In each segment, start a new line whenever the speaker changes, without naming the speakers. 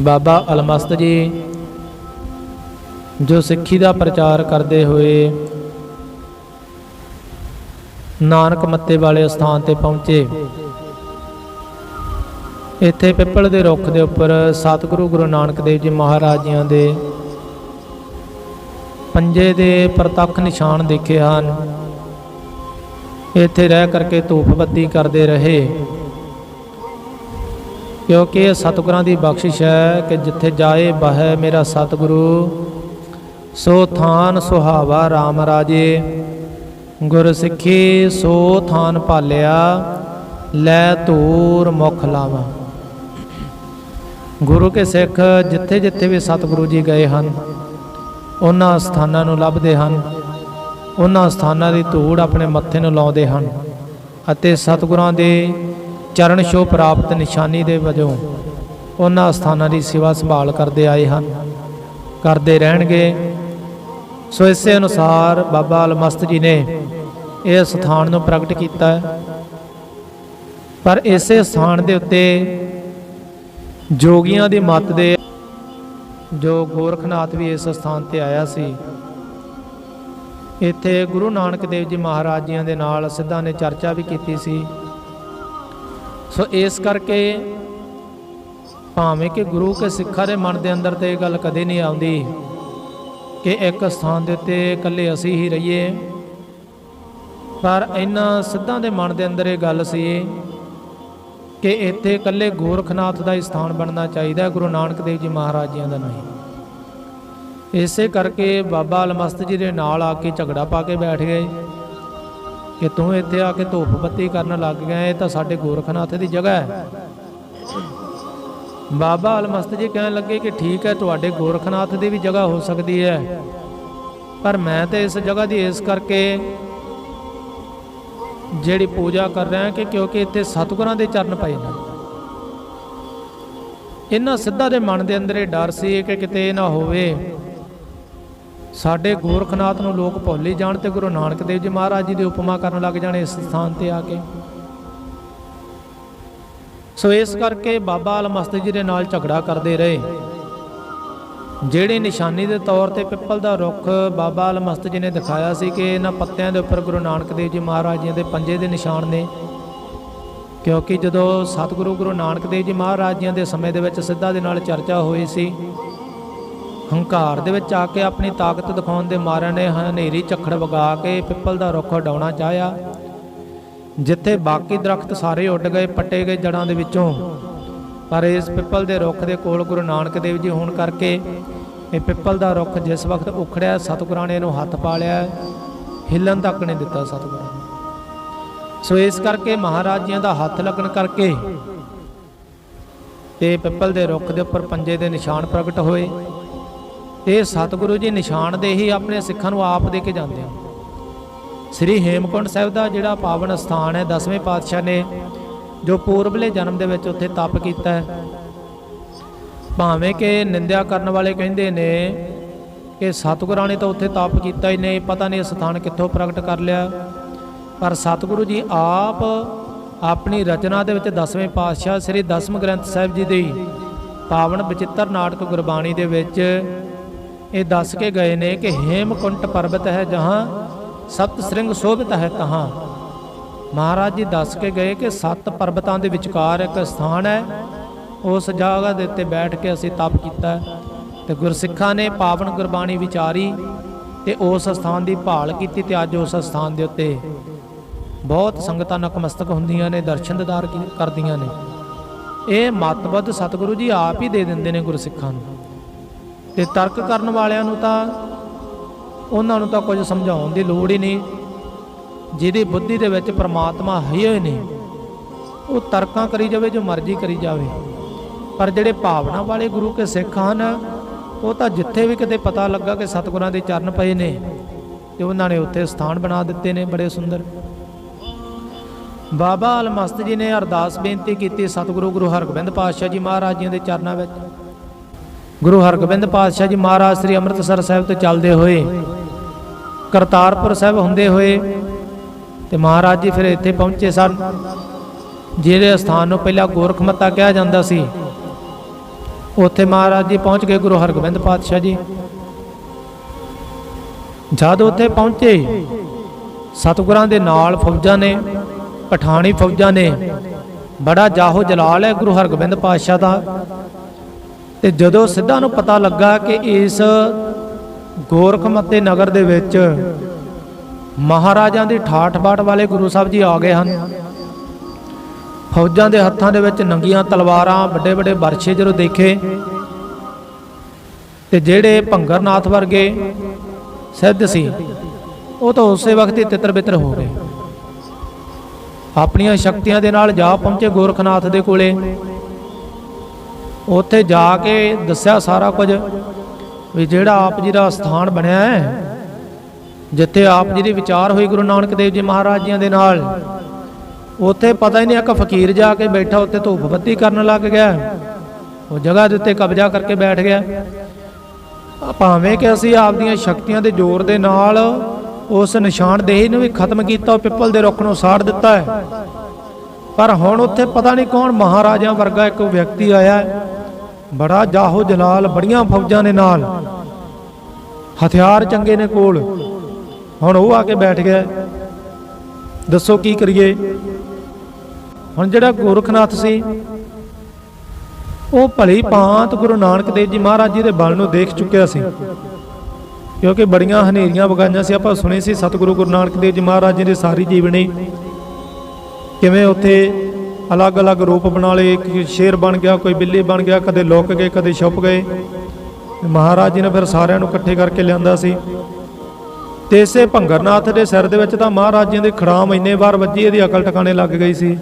ਬਾਬਾ ਅਲਮਸਤ ਜੀ, ਜੋ ਸਿੱਖੀ ਦਾ ਪ੍ਰਚਾਰ ਕਰਦੇ ਹੋਏ ਨਾਨਕ ਮੱਤੇ ਵਾਲੇ ਸਥਾਨ ਤੇ ਪਹੁੰਚੇ। ਇੱਥੇ ਪਿੱਪਲ ਦੇ ਰੁੱਖ ਦੇ ਉੱਪਰ ਸਤਿਗੁਰੂ ਗੁਰੂ ਨਾਨਕ ਦੇਵ ਜੀ ਮਹਾਰਾਜ ਜੀਆਂ ਦੇ ਪੰਜੇ ਦੇ ਪ੍ਰਤੱਖ ਨਿਸ਼ਾਨ ਦੇਖੇ ਹਨ। ਇੱਥੇ ਰਹਿ ਕਰਕੇ ਧੂਪ ਬੱਤੀ ਕਰਦੇ ਰਹੇ। ਕਿਉਂਕਿ ਇਹ ਸਤਿਗੁਰਾਂ ਦੀ ਬਖਸ਼ਿਸ਼ ਹੈ ਕਿ ਜਿੱਥੇ ਜਾਏ ਬਹਿ ਮੇਰਾ ਸਤਿਗੁਰੂ। ਸੋ ਥਾਨ ਸੁਹਾਵਾ RAM ਰਾਜੇ। ਗੁਰ ਸਿੱਖੀ ਸੋ ਥਾਨ ਭਾਲਿਆ, ਲੈ ਧੂਰ ਮੁਖ ਲਾਵਾ। ਗੁਰੂ ਕੇ ਸਿੱਖ ਜਿੱਥੇ ਜਿੱਥੇ ਵੀ ਸਤਿਗੁਰੂ ਜੀ ਗਏ ਹਨ, ਉਹਨਾਂ ਸਥਾਨਾਂ ਨੂੰ ਲੱਭਦੇ ਹਨ। ਉਹਨਾਂ ਸਥਾਨਾਂ ਦੀ ਧੂੜ ਆਪਣੇ ਮੱਥੇ ਨੂੰ ਲਾਉਂਦੇ ਹਨ ਅਤੇ ਸਤਿਗੁਰਾਂ ਦੇ ਚਰਨ ਛੋਹ ਪ੍ਰਾਪਤ ਨਿਸ਼ਾਨੀ ਦੇ ਵਜੋਂ ਉਹਨਾਂ ਸਥਾਨਾਂ ਦੀ ਸੇਵਾ ਸੰਭਾਲ ਕਰਦੇ ਆਏ ਹਨ। ਕਰਦੇ ਰਹਿਣਗੇ। ਸੋ ਇਸੇ ਅਨੁਸਾਰ ਬਾਬਾ ਅਲਮਸਤ ਜੀ ਨੇ ਇਹ ਸਥਾਨ ਨੂੰ ਪ੍ਰਗਟ ਕੀਤਾ ਹੈ। ਪਰ ਇਸੇ ਸਥਾਨ ਦੇ ਉੱਤੇ ਜੋਗੀਆਂ ਦੀ ਮੱਤ ਦੇ ਜੋ ਗੋਰਖਨਾਥ ਵੀ ਇਸ ਸਥਾਨ ਤੇ ਆਇਆ ਸੀ, ਇੱਥੇ ਗੁਰੂ ਨਾਨਕ ਦੇਵ ਜੀ ਮਹਾਰਾਜ ਜੀਆਂ ਦੇ ਨਾਲ ਸਿੱਧਾਂ ਨੇ ਚਰਚਾ ਵੀ ਕੀਤੀ ਸੀ। ਸੋ ਇਸ ਕਰਕੇ ਭਾਵੇਂ ਕਿ ਗੁਰੂ ਕੇ ਸਿੱਖਾਂ ਦੇ ਮਨ ਦੇ ਅੰਦਰ ਤੇ ਇਹ ਗੱਲ ਕਦੇ ਨਹੀਂ ਆਉਂਦੀ ਕਿ ਇੱਕ ਸਥਾਨ ਦੇ ਉੱਤੇ ਇਕੱਲੇ ਅਸੀਂ ਹੀ ਰਹੀਏ, ਪਰ ਇਹਨਾਂ ਸਿੱਧਾਂ ਦੇ ਮਨ ਦੇ ਅੰਦਰ ਇਹ ਗੱਲ ਸੀ ਕਿ ਇੱਥੇ ਇਕੱਲੇ ਗੋਰਖਨਾਥ ਦਾ ਹੀ ਸਥਾਨ ਬਣਨਾ ਚਾਹੀਦਾ ਗੁਰੂ ਨਾਨਕ ਦੇਵ ਜੀ ਮਹਾਰਾਜ ਜੀਆਂ ਦਾ ਨਹੀਂ। ਇਸੇ ਕਰਕੇ ਬਾਬਾ ਅਲਮਸਤ ਜੀ ਦੇ ਨਾਲ ਆ ਕੇ ਝਗੜਾ ਪਾ ਕੇ ਬੈਠ ਗਏ। ਕਿ ਤੂੰ ਇੱਥੇ ਆ ਕੇ ਧੂਪ ਬੱਤੀ ਕਰਨ ਲੱਗ ਗਿਆ, ਇਹ ਤਾਂ ਸਾਡੇ ਗੋਰਖਨਾਥ ਦੀ ਜਗ੍ਹਾ ਹੈ। ਬਾਬਾ ਅਲਮਸਤ ਜੀ ਕਹਿਣ ਲੱਗੇ ਕਿ ਠੀਕ ਹੈ, ਤੁਹਾਡੇ ਗੋਰਖਨਾਥ ਦੀ ਵੀ ਜਗ੍ਹਾ ਹੋ ਸਕਦੀ ਹੈ। ਪਰ ਮੈਂ ਤੇ ਇਸ ਜਗ੍ਹਾ ਦੀ ਇਸ ਕਰਕੇ ਜਿਹੜੀ ਪੂਜਾ ਕਰ ਰਿਹਾ ਕਿ ਕਿਉਂਕਿ ਇੱਥੇ ਸਤਿਗੁਰਾਂ ਦੇ ਚਰਨ ਪਏ ਨੇ। ਇਹਨਾਂ ਸਿੱਧਾ ਦੇ ਮਨ ਦੇ ਅੰਦਰ ਇਹ ਡਰ ਸੀ ਕਿ ਕਿਤੇ ਇਹ ਨਾ ਹੋਵੇ। ਸਾਡੇ ਗੋਰਖਨਾਥ ਨੂੰ ਲੋਕ ਭੁੱਲ ਜਾਣ ਤੇ ਗੁਰੂ ਨਾਨਕ ਦੇਵ ਜੀ ਮਹਾਰਾਜ ਜੀ ਦੀ ਉਪਮਾ ਕਰਨ ਲੱਗ ਜਾਣ ਇਸ ਸਥਾਨ ਤੇ ਆ ਕੇ। ਸੋ ਇਸ ਕਰਕੇ ਬਾਬਾ ਅਲਮਸਤ ਜੀ ਦੇ ਨਾਲ ਝਗੜਾ ਕਰਦੇ ਰਹੇ। ਜਿਹੜੀ ਨਿਸ਼ਾਨੀ ਦੇ ਤੌਰ ਤੇ ਪਿੱਪਲ ਦਾ ਰੁੱਖ ਬਾਬਾ ਅਲਮਸਤ ਜੀ ਨੇ ਦਿਖਾਇਆ ਸੀ ਕਿ ਇਹਨਾਂ ਪੱਤਿਆਂ ਦੇ ਉੱਪਰ ਗੁਰੂ ਨਾਨਕ ਦੇਵ ਜੀ ਮਹਾਰਾਜ ਜੀ ਦੇ ਪੰਜੇ ਦੇ ਨਿਸ਼ਾਨ ਨੇ। ਕਿਉਂਕਿ ਜਦੋਂ ਸਤਿਗੁਰੂ ਗੁਰੂ ਨਾਨਕ ਦੇਵ ਜੀ ਮਹਾਰਾਜ ਜੀ ਦੇ ਸਮੇਂ ਦੇ ਵਿੱਚ ਸਿੱਧਾ ਦੇ ਨਾਲ ਚਰਚਾ ਹੋਈ ਸੀ ਹੰਕਾਰ ਦੇ ਵਿੱਚ ਆ ਕੇ ਆਪਣੀ ਤਾਕਤ ਦਿਖਾਉਣ ਦੇ ਮਾਰਿਆਂ ਨੇ ਹਨੇਰੀ ਝੱਖੜ ਵਗਾ ਕੇ ਪਿੱਪਲ ਦਾ ਰੁੱਖ ਉਡਾਉਣਾ ਚਾਹਿਆ। ਜਿੱਥੇ ਬਾਕੀ ਦਰਖਤ ਸਾਰੇ ਉੱਡ ਗਏ, ਪੱਟੇ ਗਏ ਜੜਾਂ ਦੇ ਵਿੱਚੋਂ। ਪਰ ਇਸ ਪਿੱਪਲ ਦੇ ਰੁੱਖ ਦੇ ਕੋਲ ਗੁਰੂ ਨਾਨਕ ਦੇਵ ਜੀ ਹੋਣ ਕਰਕੇ ਇਹ ਪਿੱਪਲ ਦਾ ਰੁੱਖ ਜਿਸ ਵਕਤ ਉਖੜਿਆ, ਸਤਿਗੁਰਾਂ ਨੇ ਇਹਨੂੰ ਹੱਥ ਪਾ ਲਿਆ। ਹਿੱਲਣ ਤੱਕ ਨਹੀਂ ਦਿੱਤਾ ਸਤਿਗੁਰਾਂ ਨੇ। ਸੋ ਇਸ ਕਰਕੇ ਮਹਾਰਾਜ ਜੀਆਂ ਦਾ ਹੱਥ ਲੱਗਣ ਕਰਕੇ ਤੇ ਪਿੱਪਲ ਦੇ ਰੁੱਖ ਦੇ ਉੱਪਰ ਪੰਜੇ ਦੇ ਨਿਸ਼ਾਨ ਪ੍ਰਗਟ ਹੋਏ। ਇਹ ਸਤਿਗੁਰੂ ਜੀ ਨਿਸ਼ਾਨ ਦੇ ਹੀ ਆਪਣੇ ਸਿੱਖਾਂ ਨੂੰ ਆਪ ਦੇ ਕੇ ਜਾਂਦੇ ਆ। ਸ੍ਰੀ ਹੇਮਕੁੰਟ ਸਾਹਿਬ ਦਾ ਜਿਹੜਾ ਪਾਵਨ ਸਥਾਨ ਹੈ, ਦਸਵੇਂ ਪਾਤਸ਼ਾਹ ਨੇ ਜੋ ਪੂਰਬਲੇ ਜਨਮ ਦੇ ਵਿੱਚ ਉੱਥੇ ਤਪ ਕੀਤਾ ਹੈ। ਭਾਵੇਂ ਕਿ ਨਿੰਦਿਆ ਕਰਨ ਵਾਲੇ ਕਹਿੰਦੇ ਨੇ ਕਿ ਸਤਿਗੁਰਾਂ ਨੇ ਤਾਂ ਉੱਥੇ ਤਪ ਕੀਤਾ ਹੀ ਨਹੀਂ, ਪਤਾ ਨਹੀਂ ਸਥਾਨ ਕਿੱਥੋਂ ਪ੍ਰਗਟ ਕਰ ਲਿਆ। ਪਰ ਸਤਿਗੁਰੂ ਜੀ ਆਪ ਆਪਣੀ ਰਚਨਾ ਦੇ ਵਿੱਚ ਦਸਵੇਂ ਪਾਤਸ਼ਾਹ ਸ੍ਰੀ ਦਸਮ ਗ੍ਰੰਥ ਸਾਹਿਬ ਜੀ ਦੀ ਪਾਵਨ ਬਚਿੱਤਰ ਨਾਟਕ ਗੁਰਬਾਣੀ ਦੇ ਵਿੱਚ ਇਹ ਦੱਸ ਕੇ ਗਏ ਨੇ ਕਿ ਹੇਮਕੁੰਟ ਪਰਬਤ ਹੈ ਜਹਾਂ ਸਪਤ ਸ੍ਰਿੰਗ ਸ਼ੋਭਿਤ ਹੈ ਤਹਾਂ। ਮਹਾਰਾਜ ਜੀ ਦੱਸ ਕੇ ਗਏ ਕਿ ਸੱਤ ਪਰਬਤਾਂ ਦੇ ਵਿਚਕਾਰ ਇੱਕ ਸਥਾਨ ਹੈ। ਉਸ ਜਗ੍ਹਾ ਦੇ ਉੱਤੇ ਬੈਠ ਕੇ ਅਸੀਂ ਤਪ ਕੀਤਾ। ਹੈ ਤੇ ਗੁਰਸਿੱਖਾਂ ਨੇ ਪਾਵਨ ਗੁਰਬਾਣੀ ਵਿਚਾਰੀ ਤੇ ਉਸ ਸਥਾਨ ਦੀ ਭਾਲ ਕੀਤੀ ਤੇ ਅੱਜ ਉਸ ਸਥਾਨ ਦੇ ਉੱਤੇ ਬਹੁਤ ਸੰਗਤਾਂ ਨਕਮਸਤਕ ਹੁੰਦੀਆਂ ਨੇ, ਦਰਸ਼ਨ ਦਿਦਾਰ ਕਰਦੀਆਂ ਨੇ। ਇਹ ਮਤਬਦ ਸਤਿਗੁਰੂ ਜੀ ਆਪ ਹੀ ਦੇ ਦਿੰਦੇ ਨੇ ਗੁਰਸਿੱਖਾਂ ਨੂੰ। ਤੇ ਤਰਕ ਕਰਨ ਵਾਲਿਆਂ ਨੂੰ ਤਾਂ ਉਹਨਾਂ ਨੂੰ ਤਾਂ ਕੁਝ ਸਮਝਾਉਣ ਦੀ ਲੋੜ ਹੀ ਨਹੀਂ। ਜਿਹਦੀ ਬੁੱਧੀ ਦੇ ਵਿੱਚ ਪ੍ਰਮਾਤਮਾ ਹੈ ਹੀ ਹੋਏ ਨੇ ਉਹ ਤਰਕਾਂ ਕਰੀ ਜਾਵੇ, ਜੋ ਮਰਜ਼ੀ ਕਰੀ ਜਾਵੇ। ਪਰ ਜਿਹੜੇ ਭਾਵਨਾ ਵਾਲੇ ਗੁਰੂ ਕੇ ਸਿੱਖ ਹਨ, ਉਹ ਤਾਂ ਜਿੱਥੇ ਵੀ ਕਿਤੇ ਪਤਾ ਲੱਗਾ ਕਿ ਸਤਿਗੁਰਾਂ ਦੇ ਚਰਨ ਪਏ ਨੇ, ਤੇ ਉਹਨਾਂ ਨੇ ਉੱਥੇ ਸਥਾਨ ਬਣਾ ਦਿੱਤੇ ਨੇ ਬੜੇ ਸੁੰਦਰ। ਬਾਬਾ ਅਲਮਸਤ ਜੀ ਨੇ ਅਰਦਾਸ ਬੇਨਤੀ ਕੀਤੀ ਸਤਿਗੁਰੂ ਗੁਰੂ ਹਰਗੋਬਿੰਦ ਪਾਤਸ਼ਾਹ ਜੀ ਮਹਾਰਾਜ ਜੀ ਦੇ ਚਰਨਾਂ ਵਿੱਚ। ਗੁਰੂ ਹਰਗੋਬਿੰਦ ਪਾਤਸ਼ਾਹ ਜੀ ਮਹਾਰਾਜ ਸ੍ਰੀ ਅੰਮ੍ਰਿਤਸਰ ਸਾਹਿਬ ਤੋਂ ਚੱਲਦੇ ਹੋਏ, ਕਰਤਾਰਪੁਰ ਸਾਹਿਬ ਹੁੰਦੇ ਹੋਏ ਤੇ ਮਹਾਰਾਜ ਜੀ ਫਿਰ ਇੱਥੇ ਪਹੁੰਚੇ ਸਨ, ਜਿਹੜੇ ਸਥਾਨ ਨੂੰ ਪਹਿਲਾਂ ਗੋਰਖਮਤਾ ਕਿਹਾ ਜਾਂਦਾ ਸੀ। ਉੱਥੇ ਮਹਾਰਾਜ ਜੀ ਪਹੁੰਚ ਗਏ ਗੁਰੂ ਹਰਗੋਬਿੰਦ ਪਾਤਸ਼ਾਹ ਜੀ। ਜਦ ਉੱਥੇ ਪਹੁੰਚੇ, ਸਤਿਗੁਰਾਂ ਦੇ ਨਾਲ ਫੌਜਾਂ ਨੇ, ਪਠਾਣੀ ਫੌਜਾਂ ਨੇ, ਬੜਾ ਜਾਹੋ ਜਲਾਲ ਹੈ ਗੁਰੂ ਹਰਗੋਬਿੰਦ ਪਾਤਸ਼ਾਹ ਦਾ। ਤੇ ਜਦੋਂ ਸਿੱਧਾ ਨੂੰ ਪਤਾ ਲੱਗਾ ਕਿ ਇਸ ਗੋਰਖਮਤੇ ਨਗਰ ਦੇ ਵਿੱਚ ਮਹਾਰਾਜਾਂ ਦੀ ਠਾਠ ਬਾਠ ਵਾਲੇ ਗੁਰੂ ਸਾਹਿਬ ਜੀ ਆ ਗਏ ਹਨ। ਫੌਜਾਂ ਦੇ ਹੱਥਾਂ ਦੇ ਵਿੱਚ ਨੰਗੀਆਂ ਤਲਵਾਰਾਂ ਵੱਡੇ ਵੱਡੇ ਬਰਛੇ ਜਦੋਂ ਦੇਖੇ, ਤੇ ਜਿਹੜੇ ਭੰਗਰਨਾਥ ਵਰਗੇ ਸਿੱਧ ਸੀ, ਉਹ ਤਾਂ ਉਸੇ ਵਕਤ ਹੀ ਤਿੱਤਰ ਬਿੱਤਰ ਹੋ ਗਏ। ਆਪਣੀਆਂ ਸ਼ਕਤੀਆਂ ਦੇ ਨਾਲ ਜਾ ਪਹੁੰਚੇ ਗੋਰਖਨਾਥ ਦੇ ਕੋਲੇ। ਉੱਥੇ ਜਾ ਕੇ ਦੱਸਿਆ ਸਾਰਾ ਕੁਝ ਵੀ ਜਿਹੜਾ ਆਪ ਜੀ ਦਾ ਸਥਾਨ ਬਣਿਆ ਹੈ, ਜਿੱਥੇ ਆਪ ਜੀ ਦੀ ਵਿਚਾਰ ਹੋਈ ਗੁਰੂ ਨਾਨਕ ਦੇਵ ਜੀ ਮਹਾਰਾਜ ਜੀਆਂ ਦੇ ਨਾਲ, ਉੱਥੇ ਪਤਾ ਹੀ ਨਹੀਂ ਇੱਕ ਫਕੀਰ ਜਾ ਕੇ ਬੈਠਾ, ਉੱਥੇ ਧੂਪ ਬੱਤੀ ਕਰਨ ਲੱਗ ਗਿਆ, ਉਹ ਜਗ੍ਹਾ ਦੇ ਉੱਤੇ ਕਬਜ਼ਾ ਕਰਕੇ ਬੈਠ ਗਿਆ। ਭਾਵੇਂ ਕਿ ਅਸੀਂ ਆਪਦੀਆਂ ਸ਼ਕਤੀਆਂ ਦੇ ਜ਼ੋਰ ਦੇ ਨਾਲ ਉਸ ਨਿਸ਼ਾਨਦੇਹੀ ਨੂੰ ਵੀ ਖਤਮ ਕੀਤਾ, ਉਹ ਪਿੱਪਲ ਦੇ ਰੁੱਖ ਨੂੰ ਸਾੜ ਦਿੱਤਾ ਹੈ, ਪਰ ਹੁਣ ਉੱਥੇ ਪਤਾ ਨਹੀਂ ਕੌਣ ਮਹਾਰਾਜਾ ਵਰਗਾ ਇੱਕ ਵਿਅਕਤੀ ਆਇਆ ਬੜਾ ਜਾਹੋ ਜਲਾਲ, ਬੜੀਆਂ ਫੌਜਾਂ ਦੇ ਨਾਲ। ਹਥਿਆਰ ਚੰਗੇ ਨੇ ਕੋਲ। ਹੁਣ ਉਹ ਆ ਕੇ ਬੈਠ ਗਿਆ। ਦੱਸੋ ਕੀ ਕਰੀਏ? ਹੁਣ ਜਿਹੜਾ ਗੋਰਖਨਾਥ ਸੀ, ਉਹ ਭਲੀ ਭਾਂਤ ਗੁਰੂ ਨਾਨਕ ਦੇਵ ਜੀ ਮਹਾਰਾਜ ਜੀ ਦੇ ਬਲ ਨੂੰ ਦੇਖ ਚੁੱਕਿਆ ਸੀ। ਕਿਉਂਕਿ ਬੜੀਆਂ ਹਨੇਰੀਆਂ ਵਗਾਈਆਂ ਸੀ। ਆਪਾਂ ਸੁਣੇ ਸੀ ਸਤਿਗੁਰੂ ਗੁਰੂ ਨਾਨਕ ਦੇਵ ਜੀ ਮਹਾਰਾਜ ਜੀ ਦੇ ਸਾਰੀ ਜੀਵਨੀ। ਕਿਵੇਂ ਉੱਥੇ ਅਲੱਗ-ਅਲੱਗ ਰੂਪ ਬਣਾ ਲਏ, ਕੋਈ ਸ਼ੇਰ ਬਣ ਗਿਆ, ਕੋਈ ਬਿੱਲੀ ਬਣ ਗਿਆ, ਕਦੇ ਲੁੱਕ ਗਏ, ਕਦੇ ਛੁਪ ਗਏ। ਮਹਾਰਾਜ ਜੀ ਨੇ ਫਿਰ ਸਾਰਿਆਂ ਨੂੰ ਇਕੱਠੇ ਕਰਕੇ ਲਿਆਂਦਾ ਸੀ। ਤੇ ਇਸੇ ਭੰਗਰਨਾਥ ਦੇ ਸਿਰ ਦੇ ਵਿੱਚ ਤਾਂ ਮਹਾਰਾਜ ਜੀ ਦੇ ਖੜਾਮ ਇੰਨੇ ਵਾਰ ਵੱਜੀ, ਇਹਦੀ ਅਕਲ ਟਿਕਾਣੇ ਲੱਗ ਗਈ ਸੀ।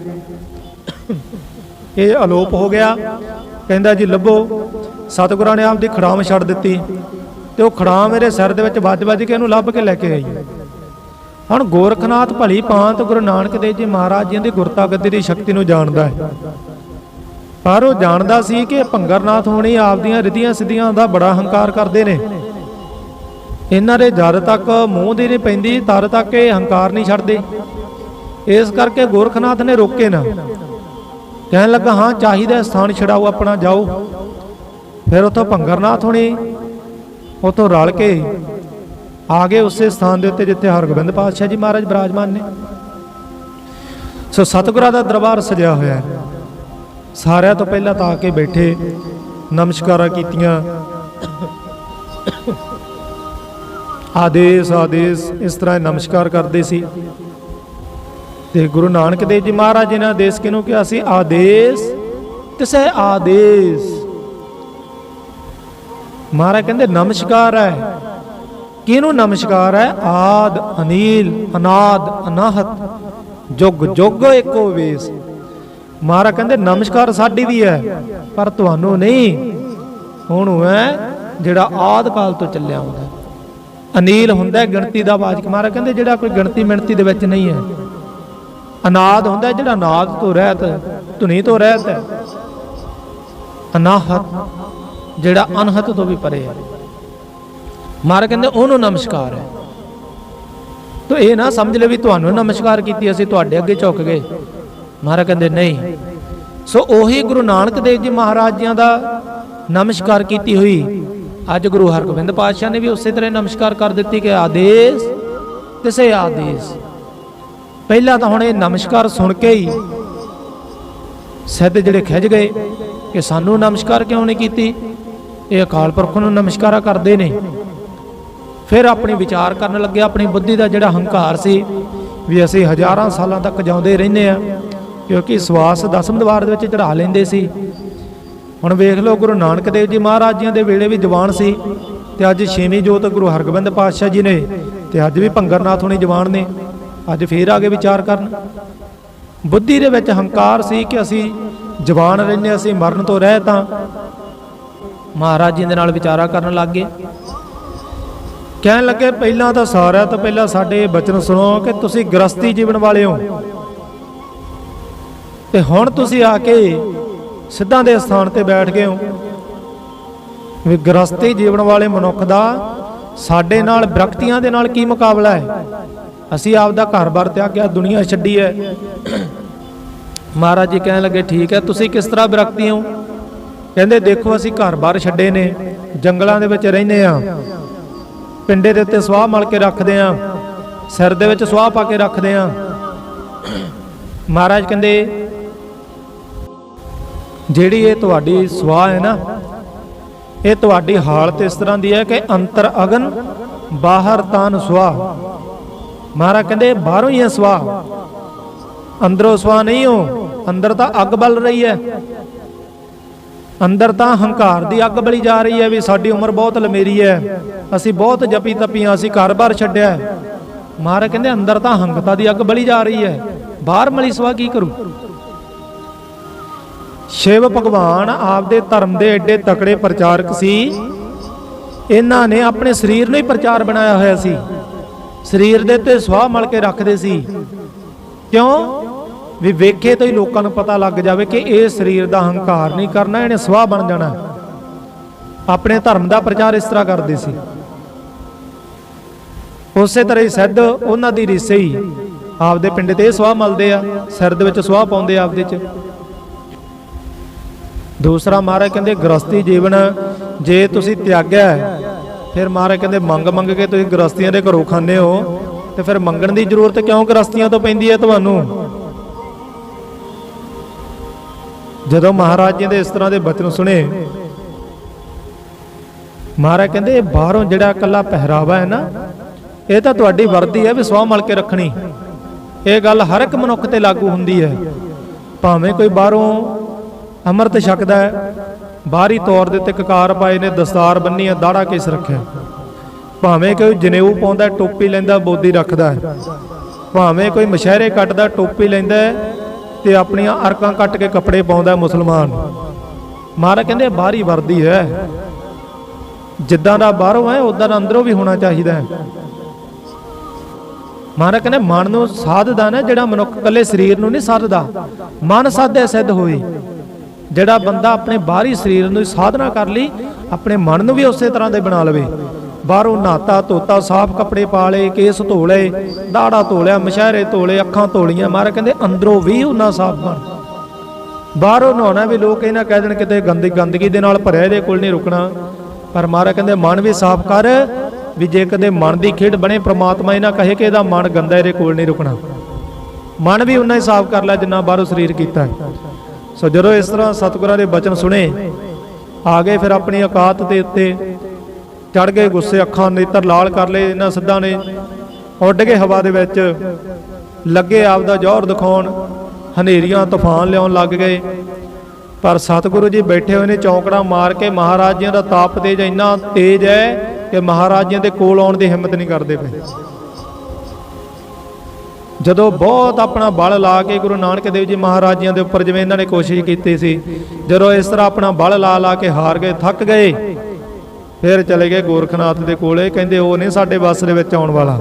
ਇਹ ਅਲੋਪ ਹੋ ਗਿਆ। ਕਹਿੰਦਾ ਜੀ, ਲੱਭੋ, ਸਤਿਗੁਰਾਂ ਨੇ ਆਪਦੀ ਖੜਾਮ ਛੱਡ ਦਿੱਤੀ। ਤੇ ਉਹ ਖੜਾਮ ਮੇਰੇ ਸਿਰ ਦੇ ਵਿੱਚ ਵੱਜ-ਵੱਜ ਕੇ ਇਹਨੂੰ ਲੱਭ ਕੇ ਲੈ ਕੇ ਆਈ। ਹੁਣ ਗੋਰਖਨਾਥ ਭਲੀ ਭਾਂਤ ਗੁਰੂ ਨਾਨਕ ਦੇਵ ਜੀ ਮਹਾਰਾਜ ਜੀ ਦੀ ਗੁਰਤਾ ਗੱਦੀ ਦੀ ਸ਼ਕਤੀ ਨੂੰ ਜਾਣਦਾ ਹੈ। ਪਰ ਉਹ ਜਾਣਦਾ ਸੀ ਕਿ ਭੰਗਰਨਾਥ ਹੋਣੀ ਆਪਦੀਆਂ ਰਿਧੀਆਂ ਸਿੱਧੀਆਂ ਦਾ ਬੜਾ ਹੰਕਾਰ ਕਰਦੇ ਨੇ। ਇਹਨਾਂ ਦੇ ਜਦ ਤੱਕ ਮੂੰਹ ਦੀ ਨਹੀਂ ਪੈਂਦੀ, ਤਦ ਤੱਕ ਇਹ ਹੰਕਾਰ ਨਹੀਂ ਛੱਡਦੇ। ਇਸ ਕਰਕੇ ਗੋਰਖਨਾਥ ਨੇ ਰੋਕੇ ਨਾ। ਕਹਿਣ ਲੱਗਾ, ਹਾਂ, ਚਾਹੀਦਾ ਸਥਾਨ ਛਡਾਓ ਆਪਣਾ ਜਾਓ। ਫਿਰ ਉਥੋਂ ਭੰਗਰਨਾਥ ਹੋਣੀ, ਉਥੋਂ ਰਲ ਕੇ ਆ ਗਏ ਉਸੇ ਸਥਾਨ ਦੇ ਉੱਤੇ ਜਿੱਥੇ ਹਰਗੋਬਿੰਦ ਪਾਤਸ਼ਾਹ ਜੀ ਮਹਾਰਾਜ ਬਿਰਾਜਮਾਨ ਨੇ। ਸੋ ਸਤਿਗੁਰਾਂ ਦਾ ਦਰਬਾਰ ਸਜਿਆ ਹੋਇਆ ਹੈ। ਸਾਰਿਆਂ ਤੋਂ ਪਹਿਲਾਂ ਤਾਂ ਆ ਕੇ ਬੈਠੇ, ਨਮਸਕਾਰਾਂ ਕੀਤੀਆਂ। ਆਦੇਸ਼ ਆਦੇਸ਼, ਇਸ ਤਰ੍ਹਾਂ ਨਮਸਕਾਰ ਕਰਦੇ ਸੀ। ਤੇ ਗੁਰੂ ਨਾਨਕ ਦੇਵ ਜੀ ਮਹਾਰਾਜ ਜੀ ਨੇ ਆਦੇਸ਼ ਕਿਹਨੂੰ ਕਿਹਾ ਸੀ? ਆਦੇਸ਼ ਤਿਸੈ ਆਦੇਸ਼। ਮਹਾਰਾਜ ਕਹਿੰਦੇ, ਨਮਸਕਾਰ ਹੈ। ਕਿਹਨੂੰ ਨਮਸਕਾਰ ਹੈ? ਆਦ, ਅਨੀਲ, ਅਨਾਦ, ਅਨਾਹਤ। ਜੁਗ ਜੁਗ ਏਕੋ ਵੇਸ। ਮਹਾਰਾਜ ਕਹਿੰਦੇ, ਨਮਸਕਾਰ ਸਾਡੀ ਵੀ ਹੈ, ਪਰ ਤੁਹਾਨੂੰ ਨਹੀਂ। ਉਹਨੂੰ ਹੈ, ਜਿਹੜਾ ਆਦ ਕਾਲ ਤੋਂ ਚੱਲਿਆ ਹੁੰਦਾ ਅਨੀਲ ਹੁੰਦਾ ਗਿਣਤੀ ਦਾ ਵਾਚਕ। ਮਹਾਰਾਜ ਕਹਿੰਦੇ, ਜਿਹੜਾ ਕੋਈ ਗਿਣਤੀ ਮਿਣਤੀ ਦੇ ਵਿੱਚ ਨਹੀਂ ਹੈ। ਅਨਾਦ ਹੁੰਦਾ ਜਿਹੜਾ ਨਾਦ ਤੋਂ ਰਹਿਤ, ਧੁਨੀ ਤੋਂ ਰਹਿਤ ਹੈ। ਅਨਾਹਤ, ਜਿਹੜਾ ਅਨਹਤ ਤੋਂ ਵੀ ਪਰੇ ਹੈ। ਮਹਾਰਾਜ ਕਹਿੰਦੇ ਉਹਨੂੰ ਨਮਸਕਾਰ ਹੈ। ਤੋ ਇਹ ਨਾ ਸਮਝ ਲੈ ਵੀ ਤੁਹਾਨੂੰ ਨਮਸਕਾਰ ਕੀਤੀ ਅਸੀਂ ਤੁਹਾਡੇ ਅੱਗੇ ਝੁਕ ਗਏ। ਮਹਾਰਾਜ ਕਹਿੰਦੇ ਨਹੀਂ। ਸੋ ਉਹੀ ਗੁਰੂ ਨਾਨਕ ਦੇਵ ਜੀ ਮਹਾਰਾਜ ਜੀਆਂ ਦਾ ਨਮਸਕਾਰ ਕੀਤੀ ਹੋਈ। ਅੱਜ ਗੁਰੂ ਹਰਗੋਬਿੰਦ ਪਾਤਸ਼ਾਹ ਨੇ ਵੀ ਉਸੇ ਤਰ੍ਹਾਂ ਨਮਸਕਾਰ ਕਰ ਦਿੱਤੀ ਕਿ ਆਦੇਸ਼ ਤਿਸੇ ਆਦੇਸ਼। ਪਹਿਲਾਂ ਤਾਂ ਹੁਣ ਇਹ ਨਮਸਕਾਰ ਸੁਣ ਕੇ ਹੀ ਸਿੱਧ ਜਿਹੜੇ ਖਿੱਚ ਗਏ ਕਿ ਸਾਨੂੰ ਨਮਸਕਾਰ ਕਿਉਂ ਨਹੀਂ ਕੀਤੀ? ਇਹ ਅਕਾਲ ਪੁਰਖ ਨੂੰ ਨਮਸਕਾਰਾ ਕਰਦੇ ਨੇ। ਫਿਰ ਆਪਣੀ ਵਿਚਾਰ ਕਰਨ ਲੱਗੇ, ਆਪਣੀ ਬੁੱਧੀ ਦਾ ਜਿਹੜਾ ਹੰਕਾਰ ਸੀ ਵੀ ਅਸੀਂ ਹਜ਼ਾਰਾਂ ਸਾਲਾਂ ਤੱਕ ਜਿਉਂਦੇ ਰਹਿੰਦੇ ਆ ਕਿਉਂਕਿ ਸਵਾਸ ਦਸਮ ਦਵਾਰ ਦੇ ਵਿੱਚ ਚੜਾ ਲੈਂਦੇ ਸੀ। ਹੁਣ ਵੇਖ ਲਓ ਗੁਰੂ ਨਾਨਕ ਦੇਵ ਜੀ ਮਹਾਰਾਜ ਜੀਆਂ ਦੇ ਵੇਲੇ ਵੀ ਜਵਾਨ ਸੀ ਤੇ ਅੱਜ ਛੇਵੀਂ ਜੋਤ ਗੁਰੂ ਹਰਗੋਬਿੰਦ ਪਾਤਸ਼ਾਹ ਜੀ ਨੇ ਤੇ ਅੱਜ ਵੀ ਭੰਗਰਨਾਥ ਹੋਣੀ ਜਵਾਨ ਨੇ, ਅੱਜ ਫੇਰ ਆ ਕੇ ਵਿਚਾਰ ਕਰਨ। ਬੁੱਧੀ ਦੇ ਵਿੱਚ ਹੰਕਾਰ ਸੀ ਕਿ ਅਸੀਂ ਜਵਾਨ ਰਹਿੰਦੇ ਅਸੀਂ ਮਰਨ ਤੋਂ ਰਹਿ ਤਾਂ ਮਹਾਰਾਜ ਜੀ ਦੇ ਨਾਲ ਵਿਚਾਰਾ ਕਰਨ ਲੱਗ ਗਏ। ਕਹਿਣ ਲੱਗੇ, ਪਹਿਲਾਂ ਤਾਂ ਸਾਰਿਆਂ ਤੋਂ ਪਹਿਲਾਂ ਸਾਡੇ ਬਚਨ ਸੁਣੋ ਕਿ ਤੁਸੀਂ ਗ੍ਰਸਤੀ ਜੀਵਨ ਵਾਲੇ ਹੋ। ਤੇ ਹੁਣ ਤੁਸੀਂ ਆ ਕੇ ਸਿੱਧਾਂ ਦੇ ਸਥਾਨ ਤੇ ਬੈਠ ਗਏ ਹੋ ਵੀ ਗ੍ਰਸਤੀ ਜੀਵਨ ਵਾਲੇ ਮਨੁੱਖ ਦਾ ਸਾਡੇ ਨਾਲ ਵਿਰਕਤੀਆਂ ਦੇ ਨਾਲ ਕੀ ਮੁਕਾਬਲਾ ਹੈ? ਅਸੀਂ ਆਪ ਦਾ ਘਰ-ਬਾਰ ਤਿਆਗਿਆ ਦੁਨੀਆ ਛੱਡੀ ਹੈ। ਮਹਾਰਾਜ ਜੀ ਕਹਿਣ ਲੱਗੇ, ਠੀਕ ਹੈ, ਤੁਸੀਂ ਕਿਸ ਤਰ੍ਹਾਂ ਵਿਰਕਤੀ ਹੋ? ਕਹਿੰਦੇ, ਦੇਖੋ, ਅਸੀਂ ਘਰ-ਬਾਰ ਛੱਡੇ ਨੇ, ਜੰਗਲਾਂ ਦੇ ਵਿੱਚ ਰਹਿੰਦੇ ਆ ਪਿੰਡੇ ਦੇ ਉੱਤੇ ਸਵਾਹ ਮਲ ਕੇ ਰੱਖਦੇ ਆ। ਸਿਰ ਦੇ ਵਿੱਚ ਸਵਾਹ ਪਾ ਕੇ ਰੱਖਦੇ ਆ। ਮਹਾਰਾਜ ਕਹਿੰਦੇ, ਜਿਹੜੀ ਇਹ ਤੁਹਾਡੀ ਸਵਾਹ ਹੈ ਨਾ, ਇਹ ਤੁਹਾਡੀ ਹਾਲਤ ਇਸ ਤਰ੍ਹਾਂ ਦੀ ਹੈ ਕਿ ਅੰਤਰ ਅਗਨ, ਬਾਹਰ ਤਾਨ ਸਵਾਹ। ਮਹਾਰਾਜ ਕਹਿੰਦੇ, ਬਾਹਰੋਂ ਹੀ ਹੈ ਸਵਾਹ। ਅੰਦਰੋਂ ਸਵਾਹ ਨਹੀਂ ਹੋ, ਅੰਦਰ ਤਾਂ ਅੱਗ ਬਲ ਰਹੀ ਹੈ। ਅੰਦਰ ਤਾਂ ਹੰਕਾਰ ਦੀ ਅੱਗ ਬਲੀ ਜਾ ਰਹੀ ਹੈ ਵੀ ਸਾਡੀ ਉਮਰ ਬਹੁਤ ਲਮੇਰੀ ਹੈ। ਅਸੀਂ ਬਹੁਤ ਜਪੀ ਤਪੀਆਂ, ਅਸੀਂ ਘਰ-ਬਾਰ ਛੱਡਿਆ ਮਹਾਰਾਜ ਕਹਿੰਦੇ, ਅੰਦਰ ਤਾਂ ਹੰਗਤਾ ਦੀ ਅੱਗ ਬਲੀ ਜਾ ਰਹੀ ਹੈ। ਬਾਹਰ ਮਲੀ ਸਵਾ ਕੀ ਕਰੂ? ਸ਼ਿਵ ਭਗਵਾਨ ਆਪਦੇ ਧਰਮ ਦੇ ਐਡੇ ਤਕੜੇ ਪ੍ਰਚਾਰਕ ਸੀ। ਇਹਨਾਂ ਨੇ ਆਪਣੇ ਸਰੀਰ ਨੂੰ ਹੀ ਪ੍ਰਚਾਰ ਬਣਾਇਆ ਹੋਇਆ ਸੀ। ਸਰੀਰ ਦੇ ਉੱਤੇ ਸਵਾਹ ਮਲ ਕੇ ਰੱਖਦੇ ਸੀ। ਕਿਉਂ? ਵੀ ਵੇਖੇ ਤੋਂ ਹੀ ਲੋਕਾਂ ਨੂੰ ਪਤਾ ਲੱਗ ਜਾਵੇ ਕਿ ਇਹ ਸਰੀਰ ਦਾ ਹੰਕਾਰ ਨਹੀਂ ਕਰਨਾ, ਇਹਨੇ ਸਵਾਹ ਬਣ ਜਾਣਾ। ਆਪਣੇ ਧਰਮ ਦਾ ਪ੍ਰਚਾਰ ਇਸ ਤਰ੍ਹਾਂ ਕਰਦੇ ਸੀ। ਉਸੇ ਤਰ੍ਹਾਂ ਹੀ ਸਿੱਧ ਉਹਨਾਂ ਦੀ ਰੀਸੇ ਹੀ ਆਪਦੇ ਪਿੰਡ ਤੇ ਇਹ ਸਵਾਹ ਮਲਦੇ ਆ, ਸਿਰ ਦੇ ਵਿੱਚ ਸਵਾਹ ਪਾਉਂਦੇ ਆ ਆਪਦੇ ਚ। ਦੂਸਰਾ ਮਹਾਰਾਜ ਕਹਿੰਦੇ ਗ੍ਰਸਤੀ ਜੀਵਨ, ਜੇ ਤੁਸੀਂ ਤਿਆਗਿਆ ਫਿਰ ਮਹਾਰਾਜ ਕਹਿੰਦੇ, ਮੰਗ ਮੰਗ ਕੇ ਤੁਸੀਂ ਗ੍ਰਸਤੀਆਂ ਦੇ ਘਰੋਂ ਖਾਂਦੇ ਹੋ, ਤੇ ਫਿਰ ਮੰਗਣ ਦੀ ਜ਼ਰੂਰਤ ਕਿਉਂ ਗ੍ਰਸਤੀਆਂ ਤੋਂ ਪੈਂਦੀ ਹੈ ਤੁਹਾਨੂੰ? ਜਦੋਂ ਮਹਾਰਾਜ ਜੀ ਦੇ ਇਸ ਤਰ੍ਹਾਂ ਦੇ ਬਚਨ ਸੁਣੇ, ਮਹਾਰਾਜ ਕਹਿੰਦੇ, ਇਹ ਬਾਹਰੋਂ ਜਿਹੜਾ ਇਕੱਲਾ ਪਹਿਰਾਵਾ ਹੈ ਨਾ, ਇਹ ਤਾਂ ਤੁਹਾਡੀ ਵਰਦੀ ਹੈ ਵੀ ਸਵਾਹ ਮਲ ਕੇ ਰੱਖਣੀ। ਇਹ ਗੱਲ ਹਰ ਇੱਕ ਮਨੁੱਖ ਤੇ ਲਾਗੂ ਹੁੰਦੀ ਹੈ। ਭਾਵੇਂ ਕੋਈ ਬਾਹਰੋਂ ਅੰਮ੍ਰਿਤ ਛਕਦਾ ਹੈ, ਬਾਹਰੀ ਤੌਰ ਦੇ ਉੱਤੇ ਕਕਾਰ ਪਾਏ ਨੇ, ਦਸਤਾਰ ਬੰਨੀ ਹੈ ਦਾੜਾ ਕੇਸ ਰੱਖਿਆ। ਭਾਵੇਂ ਕੋਈ ਜਨੇਊ ਪਾਉਂਦਾ ਟੋਪੀ ਲੈਂਦਾ, ਬੋਦੀ ਰੱਖਦਾ ਭਾਵੇਂ ਕੋਈ ਮਸ਼ਹਿਰੇ ਕੱਟਦਾ, ਟੋਪੀ ਲੈਂਦਾ ਤੇ ਆਪਣੀਆਂ ਅਰਕਾਂ ਕੱਟ ਕੇ ਕੱਪੜੇ ਪਾਉਂਦਾ ਮੁਸਲਮਾਨ। ਮਹਾਰਾਜ ਕਹਿੰਦੇ ਬਾਹਰੀ ਵਰਦੀ ਹੈ। ਜਿੱਦਾਂ ਦਾ ਬਾਹਰੋਂ ਹੈ ਉਦਾਂ ਦਾ ਅੰਦਰੋਂ ਵੀ ਹੋਣਾ ਚਾਹੀਦਾ ਹੈ। ਮਹਾਰਾਜ ਕਹਿੰਦੇ, ਮਨ ਨੂੰ ਸਾਧਦਾ ਨਾ, ਜਿਹੜਾ ਮਨੁੱਖ ਇਕੱਲੇ ਸਰੀਰ ਨੂੰ ਨਹੀਂ ਸਾਧਦਾ, ਮਨ ਸਾਧੇ ਸਿੱਧ ਹੋਏ। ਜਿਹੜਾ ਬੰਦਾ ਆਪਣੇ ਬਾਹਰੀ ਸਰੀਰ ਨੂੰ ਸਾਧਨਾ ਕਰ ਲਈ, ਆਪਣੇ ਮਨ ਨੂੰ ਵੀ ਉਸੇ ਤਰ੍ਹਾਂ ਦੇ ਬਣਾ ਲਵੇ। ਬਾਹਰੋਂ ਨਾਤਾ ਧੋਤਾ, ਸਾਫ਼ ਕੱਪੜੇ ਪਾ ਲਏ ਕੇਸ ਧੋ ਲਏ ਦਾੜਾ ਧੋ ਲਿਆ ਮਸ਼ਹਿਰੇ ਧੋ ਲਏ ਅੱਖਾਂ ਧੋਲੀਆਂ। ਮਹਾਰਾਜ ਕਹਿੰਦੇ, ਅੰਦਰੋਂ ਵੀ ਉਹਨਾਂ ਸਾਫ਼ ਬਣ। ਬਾਹਰੋਂ ਨਹਾਉਣਾ ਵੀ ਲੋਕ ਇਹਨਾਂ ਕਹਿ ਦੇਣ ਕਿਤੇ ਗੰਦੀ, ਗੰਦਗੀ ਦੇ ਨਾਲ ਭਰਿਆ ਇਹਦੇ ਕੋਲ ਨਹੀਂ ਰੁਕਣਾ। ਪਰ ਮਹਾਰਾਜ ਕਹਿੰਦੇ, ਮਨ ਵੀ ਸਾਫ਼ ਕਰ, ਵੀ ਜੇ ਕਦੇ ਮਨ ਦੀ ਖੇਡ ਬਣੇ, ਪ੍ਰਮਾਤਮਾ ਇਹਨਾਂ ਕਹੇ ਕਿ ਇਹਦਾ ਮਨ ਗੰਦਾ ਇਹਦੇ ਕੋਲ ਨਹੀਂ ਰੁਕਣਾ। ਮਨ ਵੀ ਉਨਾ ਹੀ ਸਾਫ਼ ਕਰ ਲੈ ਜਿੰਨਾ ਬਾਹਰੋਂ ਸਰੀਰ ਕੀਤਾ ਹੈ। ਸੋ ਜਦੋਂ ਇਸ ਤਰ੍ਹਾਂ ਸਤਿਗੁਰਾਂ ਦੇ ਬਚਨ ਸੁਣੇ, ਆ ਗਏ ਫਿਰ ਆਪਣੀ ਔਕਾਤ ਦੇ ਉੱਤੇ। ਚੜ ਗਏ ਗੁੱਸੇ ਅੱਖਾਂ ਨੇਤਰ ਲਾਲ ਕਰ ਲਏ ਇਹਨਾਂ ਸਿੱਧਾਂ ਨੇ। ਉੱਡ ਗਏ ਹਵਾ ਦੇ ਵਿੱਚ। ਲੱਗੇ ਆਪਦਾ ਜ਼ੋਰ ਦਿਖਾਉਣ, ਹਨੇਰੀਆਂ ਤੂਫਾਨ ਲਿਆਉਣ ਲੱਗ ਗਏ। ਪਰ ਸਤਿਗੁਰੂ ਜੀ ਬੈਠੇ ਹੋਏ ਨੇ, ਚੌਂਕੜਾ ਮਾਰ ਕੇ ਮਹਾਰਾਜਿਆਂ ਦਾ ਤਾਪ ਤੇਜ, ਇੰਨਾ ਤੇਜ ਹੈ ਕਿ ਮਹਾਰਾਜਿਆਂ ਦੇ ਕੋਲ ਆਉਣ ਦੀ ਹਿੰਮਤ ਨਹੀਂ ਕਰਦੇ ਪਏ। ਜਦੋਂ ਬਹੁਤ ਆਪਣਾ ਬਲ ਲਾ ਕੇ ਗੁਰੂ ਨਾਨਕ ਦੇਵ ਜੀ ਮਹਾਰਾਜਿਆਂ ਦੇ ਉੱਪਰ ਜਿਵੇਂ ਇਹਨਾਂ ਨੇ ਕੋਸ਼ਿਸ਼ ਕੀਤੀ ਸੀ, ਜਦੋਂ ਇਸ ਤਰ੍ਹਾਂ ਆਪਣਾ ਬਲ ਲਾ ਲਾ ਕੇ ਹਾਰ ਗਏ, ਥੱਕ ਗਏ ਫਿਰ ਚਲੇ ਗਏ ਗੋਰਖਨਾਥ ਦੇ ਕੋਲੇ। ਕਹਿੰਦੇ ਉਹ ਨਹੀਂ ਸਾਡੇ ਬੱਸ ਦੇ ਵਿੱਚ ਆਉਣ ਵਾਲਾ।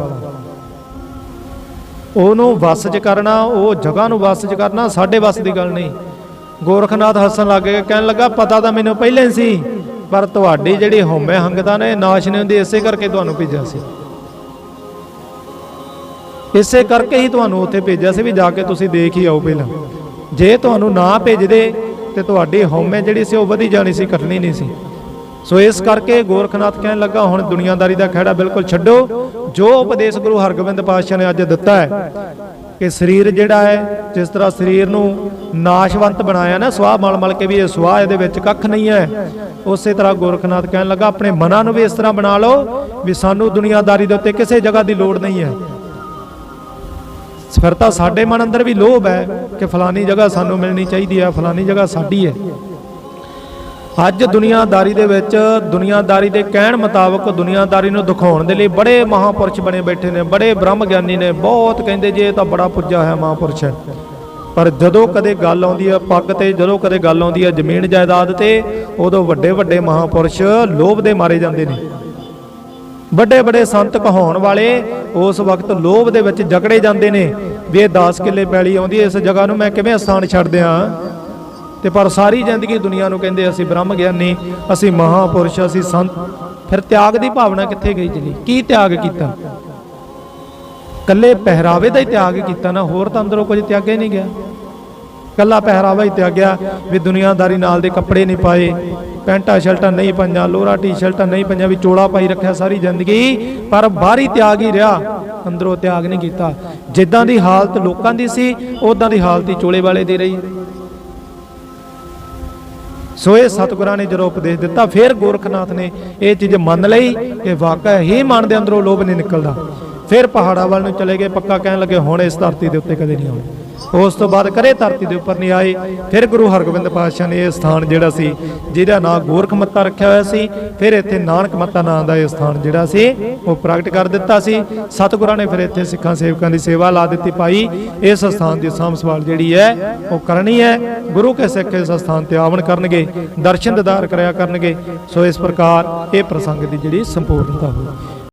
ਉਹਨੂੰ ਬੱਸ 'ਚ ਕਰਨਾ, ਉਹ ਜਗ੍ਹਾ ਨੂੰ ਬੱਸ 'ਚ ਕਰਨਾ, ਸਾਡੇ ਬੱਸ ਦੀ ਗੱਲ ਨਹੀਂ। ਗੋਰਖਨਾਥ ਹੱਸਣ ਲੱਗ ਗਏ ਕਹਿਣ ਲੱਗਾ, ਪਤਾ ਤਾਂ ਮੈਨੂੰ ਪਹਿਲਾਂ ਹੀ ਸੀ, ਪਰ ਤੁਹਾਡੀ ਜਿਹੜੀ ਹਉਮੈ ਹੰਗਤਾ ਨੇ, ਨਾਸ਼ ਨਹੀਂ ਹੁੰਦੀ, ਇਸੇ ਕਰਕੇ ਤੁਹਾਨੂੰ ਭੇਜਿਆ ਸੀ। ਇਸੇ ਕਰਕੇ ਹੀ ਤੁਹਾਨੂੰ ਉੱਥੇ ਭੇਜਿਆ ਸੀ ਵੀ ਜਾ ਕੇ ਤੁਸੀਂ ਦੇਖ ਹੀ ਆਓ ਪਹਿਲਾਂ। ਜੇ ਤੁਹਾਨੂੰ ਨਾ ਭੇਜਦੇ, ਤੇ ਤੁਹਾਡੀ ਹਉਮੈ ਜਿਹੜੀ ਸੀ, ਉਹ ਵਧੀ ਜਾਣੀ ਸੀ, ਘਟਣੀ ਨਹੀਂ ਸੀ। ਸੋ ਇਸ ਕਰਕੇ ਗੋਰਖਨਾਥ ਕਹਿਣ ਲੱਗਾ, ਹੁਣ ਦੁਨੀਆਦਾਰੀ ਦਾ ਖਹਿੜਾ ਬਿਲਕੁਲ ਛੱਡੋ। ਜੋ ਉਪਦੇਸ਼ ਗੁਰੂ ਹਰਗੋਬਿੰਦ ਪਾਤਸ਼ਾਹ ਨੇ ਅੱਜ ਦਿੱਤਾ ਹੈ ਕਿ ਸਰੀਰ ਜਿਹੜਾ ਹੈ, ਜਿਸ ਤਰ੍ਹਾਂ ਸਰੀਰ ਨੂੰ ਨਾਸ਼ਵੰਤ ਬਣਾਇਆ ਨਾ ਸਵਾਹ ਮਲ ਮਲ ਕੇ ਵੀ ਇਹ ਸਵਾਹ ਇਹਦੇ ਵਿੱਚ ਕੱਖ ਨਹੀਂ ਹੈ, ਉਸੇ ਤਰ੍ਹਾਂ ਗੋਰਖਨਾਥ ਕਹਿਣ ਲੱਗਾ, ਆਪਣੇ ਮਨਾਂ ਨੂੰ ਵੀ ਇਸ ਤਰ੍ਹਾਂ ਬਣਾ ਲਓ ਵੀ ਸਾਨੂੰ ਦੁਨੀਆਦਾਰੀ ਦੇ ਉੱਤੇ ਕਿਸੇ ਜਗ੍ਹਾ ਦੀ ਲੋੜ ਨਹੀਂ ਹੈ। ਫਿਰ ਤਾਂ ਸਾਡੇ ਮਨ ਅੰਦਰ ਵੀ ਲੋਭ ਹੈ ਕਿ ਫਲਾਨੀ ਜਗ੍ਹਾ ਸਾਨੂੰ ਮਿਲਣੀ ਚਾਹੀਦੀ ਹੈ ਫਲਾਨੀ ਜਗ੍ਹਾ ਸਾਡੀ ਹੈ। ਅੱਜ ਦੁਨੀਆਦਾਰੀ ਦੇ ਵਿੱਚ ਦੁਨੀਆਦਾਰੀ ਦੇ ਕਹਿਣ ਮੁਤਾਬਕ ਦੁਨੀਆਦਾਰੀ ਨੂੰ ਦਿਖਾਉਣ ਦੇ ਲਈ ਬੜੇ ਮਹਾਪੁਰਸ਼ ਬਣੇ ਬੈਠੇ ਨੇ ਬੜੇ ਬ੍ਰਹਮ ਗਿਆਨੀ ਨੇ। ਬਹੁਤ ਕਹਿੰਦੇ ਜੇ ਇਹ ਤਾਂ ਬੜਾ ਪੁੱਜਾ ਹੈ ਮਹਾਪੁਰਸ਼। ਹੈ ਪਰ ਜਦੋਂ ਕਦੇ ਗੱਲ ਆਉਂਦੀ ਹੈ ਪੱਗ ਤੇ ਜਦੋਂ ਕਦੇ ਗੱਲ ਆਉਂਦੀ ਹੈ ਜ਼ਮੀਨ ਜਾਇਦਾਦ ਤੇ ਉਦੋਂ ਵੱਡੇ ਵੱਡੇ ਮਹਾਪੁਰਸ਼ ਲੋਭ ਦੇ ਮਾਰੇ ਜਾਂਦੇ ਨੇ। ਵੱਡੇ ਵੱਡੇ ਸੰਤ ਕਹਾਉਣ ਵਾਲੇ ਉਸ ਵਕਤ ਲੋਭ ਦੇ ਵਿੱਚ ਜਕੜੇ ਜਾਂਦੇ ਨੇ। ਵੀ ਇਹ 10 ਕਿੱਲੇ ਪੈਲੀ ਆਉਂਦੀ ਹੈ, ਇਸ ਜਗ੍ਹਾ ਨੂੰ ਮੈਂ ਕਿਵੇਂ ਸਥਾਨ ਛੱਡ ਦਿਆਂ? ਤੇ ਪਰ ਸਾਰੀ ਜ਼ਿੰਦਗੀ ਦੁਨੀਆ ਨੂੰ ਕਹਿੰਦੇ ਅਸੀਂ ਬ੍ਰਹਮ ਗਿਆਨੀ, ਅਸੀਂ ਮਹਾਪੁਰਸ਼, ਅਸੀਂ ਸੰਤ। ਫਿਰ ਤਿਆਗ ਦੀ ਭਾਵਨਾ ਕਿੱਥੇ ਗਈ ਚਲੀ ਕੀ ਤਿਆਗ ਕੀਤਾ? ਕੱਲੇ ਪਹਿਰਾਵੇ ਦਾ ਹੀ ਤਿਆਗ ਕੀਤਾ ਨਾ, ਹੋਰ ਤਾਂ ਅੰਦਰੋਂ ਕੁਝ ਤਿਆਗੇ ਨਹੀਂ ਗਿਆ। ਕੱਲਾ ਪਹਿਰਾਵਾ ਹੀ ਤਿਆਗਿਆ ਵੀ ਦੁਨੀਆਦਾਰੀ ਨਾਲ ਦੇ ਕੱਪੜੇ ਨਹੀਂ ਪਾਏ, ਪੈਂਟਾਂ, ਸ਼ਰਟਾਂ ਨਹੀਂ ਪਾਈਆਂ, ਲੋਰਾ, ਟੀ-ਸ਼ਰਟਾਂ ਨਹੀਂ ਪਾਈਆਂ, ਵੀ ਚੋਲਾ ਪਾਈ ਰੱਖਿਆ ਸਾਰੀ ਜ਼ਿੰਦਗੀ, ਪਰ ਬਾਹਰੀ ਤਿਆਗ ਹੀ ਰਿਹਾ। ਅੰਦਰੋਂ ਤਿਆਗ ਨਹੀਂ ਕੀਤਾ। ਜਿੱਦਾਂ ਦੀ ਹਾਲਤ ਲੋਕਾਂ ਦੀ ਸੀ ਉਦਾਂ ਦੀ ਹਾਲਤ ਹੀ ਚੋਲੇ ਵਾਲੇ ਦੀ ਰਹੀ। ਸੋ ਇਹ ਸਤਿਗੁਰਾਂ ਨੇ ਜਦੋਂ ਉਪਦੇਸ਼ ਦਿੱਤਾ, ਫਿਰ ਗੋਰਖਨਾਥ ਨੇ ਇਹ ਚੀਜ਼ ਮੰਨ ਲਈ ਕਿ ਵਾਕਿਆ ਹੀ ਮਨ ਦੇ ਅੰਦਰੋਂ ਲੋਭ ਨਹੀਂ ਨਿਕਲਦਾ। ਫਿਰ ਪਹਾੜਾਂ ਵੱਲ ਨੂੰ ਚਲੇ ਗਏ, ਪੱਕਾ ਕਹਿਣ ਲੱਗੇ, ਹੁਣ ਇਸ ਧਰਤੀ ਦੇ ਉੱਤੇ ਕਦੇ ਨਹੀਂ ਆਉਣਾ। ਉਸ ਤੋਂ ਬਾਅਦ ਕਰੇ ਧਰਤੀ ਦੇ ਉੱਪਰ ਨਹੀਂ ਆਏ। ਫਿਰ ਗੁਰੂ ਹਰਗੋਬਿੰਦ ਪਾਤਸ਼ਾਹ ਨੇ ਇਹ ਸਥਾਨ ਜਿਹੜਾ ਸੀ, ਜਿਹਦਾ ਨਾਂ ਗੋਰਖ ਮੱਤਾ ਰੱਖਿਆ ਹੋਇਆ ਸੀ, ਫਿਰ ਇੱਥੇ ਨਾਨਕ ਮੱਤਾ ਨਾਂ ਦਾ ਇਹ ਸਥਾਨ ਜਿਹੜਾ ਸੀ, ਉਹ ਪ੍ਰਗਟ ਕਰ ਦਿੱਤਾ ਸੀ। ਸਤਿਗੁਰਾਂ ਨੇ ਫਿਰ ਇੱਥੇ ਸਿੱਖਾਂ ਸੇਵਕਾਂ ਦੀ ਸੇਵਾ ਲਾ ਦਿੱਤੀ ਭਾਈ। ਇਸ ਸਥਾਨ ਦੀ ਸਾਂਭ ਸੰਭਾਲ ਜਿਹੜੀ ਹੈ, ਉਹ ਕਰਨੀ ਹੈ। ਗੁਰੂ ਕੇ ਸਿੱਖ ਇਸ ਸਥਾਨ ਤੇ ਆਵਣ ਕਰਨਗੇ, ਦਰਸ਼ਨ ਦਿਦਾਰ ਕਰਿਆ ਕਰਨਗੇ। ਸੋ ਇਸ ਪ੍ਰਕਾਰ ਇਹ ਪ੍ਰਸੰਗ ਦੀ ਜਿਹੜੀ ਸੰਪੂਰਨਤਾ ਹੋਈ।